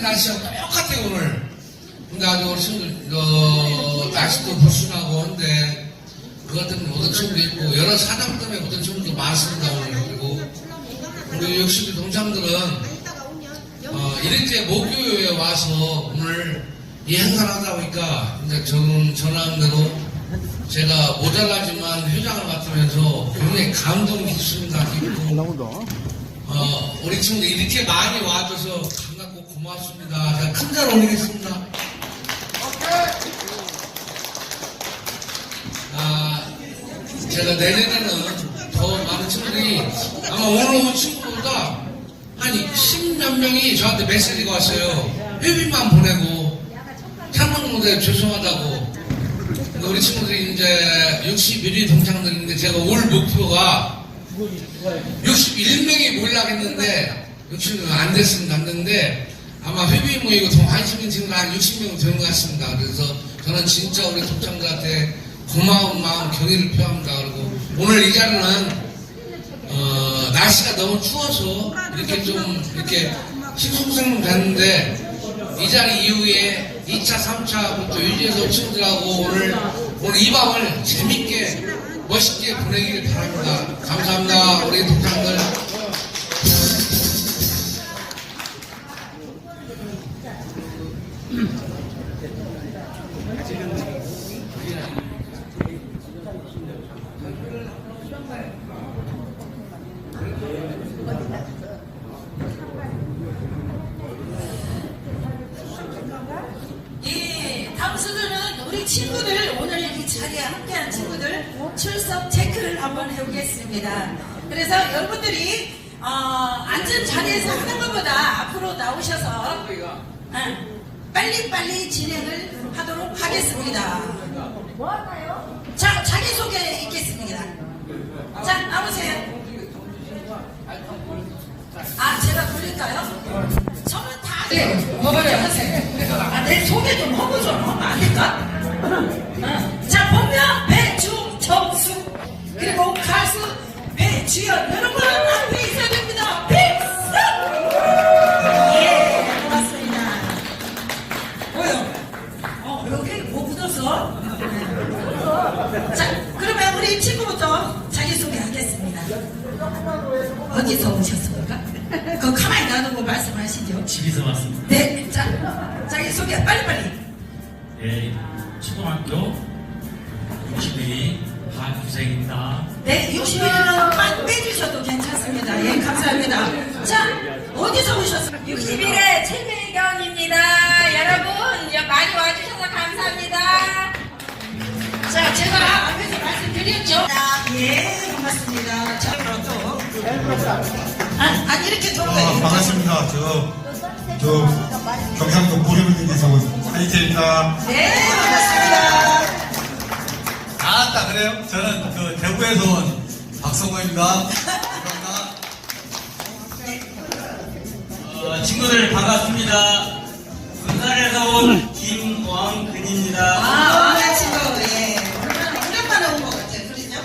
이맘때 날씨가 똑같아요 오늘. 근데 아주 친구들 어, 날씨도 불순하고 한데 그것 때문에 오던 친구도 있고 여러 사정 때문에 오던 친구도 많습니다 오늘 그리고 우리 역시 우리 동창들은 어, 이랬제 목요일에 와서 오늘 이 행사를 하다 보니까 이제 전, 전화한 대로 제가 모자라지만 회장을 맡으면서 굉장히 감동이. 깊고 나온다. 어, 우리 친구들 이렇게 많이 와줘서 고 고맙습니다. 제가 큰절 올리겠습니다. 아, 제가 내년에는 더 많은 친구들이 아마 오늘 온 친구보다 한 10몇 명이 저한테 메시지가 왔어요. 회비만 보내고 참석 무대 죄송하다고. 우리 친구들이 이제 61위 동창들인데 제가 올 목표가 61명이 모이려고 했는데 60명 안. 안 됐는데 아마 회비 모이고 더 관심 있는 친구들 한 60명 되는 것 같습니다. 그래서 저는 진짜 우리 동창들한테 고마운 마음 경의를 표합니다. 그리고 오늘 이 자리는 어, 날씨가 너무 추워서 이렇게 좀 이렇게 식수생님 됐는데 이 자리 이후에 2차, 3차부터 유지해서 친구들하고 오늘 오늘 이 밤을 재밌게 멋있게 보내기를 바랍니다. 감사합니다. 우리 친구들, 오늘 여기 자리에 함께한 친구들 출석 체크를 한번 해보겠습니다. 그래서 여러분들이, 어, 앉은 자리에서 하는 것보다 앞으로 나오셔서, 어, 빨리빨리 진행을 하도록 하겠습니다. 뭐 할까요? 자, 자기소개 있겠습니다. 자, 나오세요. 아, 제가 돌릴까요? 저는 다, 네, 하세요. 아, 내 소개 좀 하고 좀 하면 안 될까? 어. 자, 본명 배주정수, 그리고 가수 배주연. 여러분, 앞에 있어야 됩니다. 필수! 예, 고맙습니다. 뭐요? 어, 여기 뭐 묻었어? 자, 그러면 우리 친구부터 자기소개하겠습니다. 어디서 오셨습니까? 그거 가만히 놔두고 말씀하시죠. 집에서 왔습니다. 네, 자, 자기소개 빨리빨리. 네, 초등학교 62 박규생입니다. 네, 60일은 빼주셔도 괜찮습니다. 예, 감사합니다. 자, 어디서 오셨어요? 61회 최배경입니다. 여러분 여- 많이 와주셔서 감사합니다. 자, 제가 앞에서 말씀드렸죠? 예, 반갑습니다. 자, 그럼 또. 아, 아니, 이렇게 돌고 아, 반갑습니다. 저, 저, 경상도 온 하이테입니다. 네, 반갑습니다. 아따 그래요? 저는 그 대구에서 온 박성호입니다. 어, 친구들 반갑습니다. 군산에서 온 김왕근입니다. 아, 오늘 친구, 예. 오랜만에 온 것 같아요. 그러죠?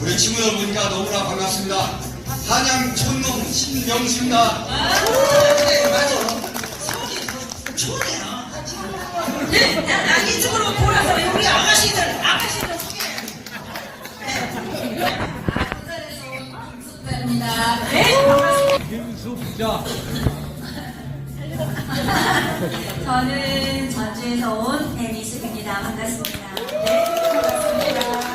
우리 친구들 보니까 너무나 반갑습니다. 한양 촌농 신명수입니다. 아, 그래, 맞아. 속이 좋네요. 네, 야, 야, 이쪽으로 돌아서 우리 아가씨들, 아가씨들 소개해. 네. 입니다. 네, 반갑습니다. 저는 전주에서 온 애니스입니다. 반갑습니다. 네, 반갑습니다.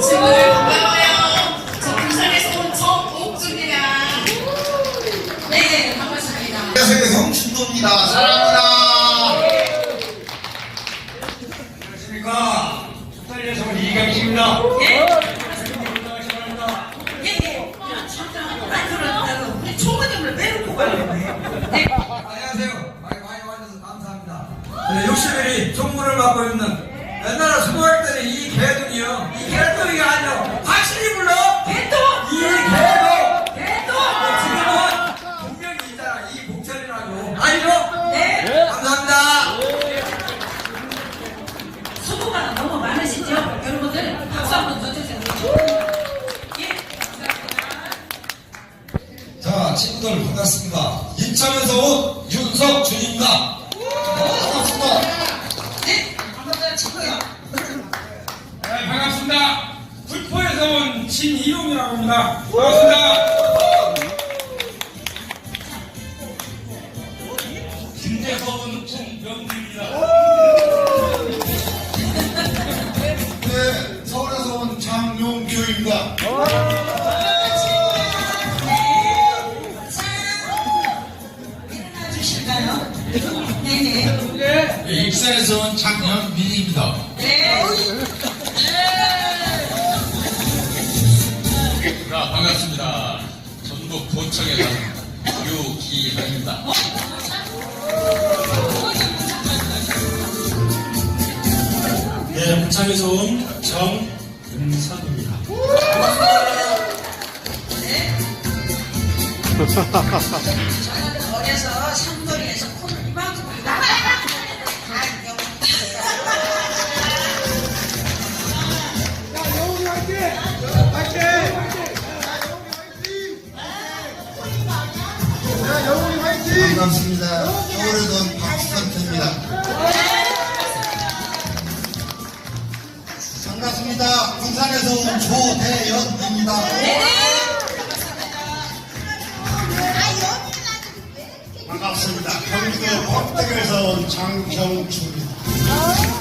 친구들 반가워요. 저 부산에서 온 정옥주입니다. 네, 반갑습니다. 안녕하세요. 사랑합니다. 안녕하십니까. 숫살에서 온 이경식입니다. 네, 선물을 받고 있는 옛날에 수고할 때는 이 개돈이요. 이 개돈이 아니라 확실히 불러. 개돈 이 개돈 개돈 어, 지금은 분명히 있잖아 이 목소리라고. 아니죠? 네, 네. 감사합니다. 네. 수고가 너무 많으시죠? 여러분들 박수 한번 쳐주세요. 예, 자 친구들 반갑습니다. 인천에서 온 윤석 준입니다. 어, 반갑습니다. 네, 반갑습니다. 불포에서 온 신이용이라고 합니다. 반갑습니다. 김제에서 온 총명기입니다. 네, 서울에서 온 장용규입니다. 네네. 익산에서 온 장현 전북 도청에서 유기현입니다. 네, 부창에서 온 정은석입니다. 저는 어려서 상거리에서 코를 이만큼 다 반갑습니다. 온 박선태입니다. 반갑습니다. 군산에서 온 조대연입니다. 반갑습니다. 경기도 법대에서 온 장경주입니다.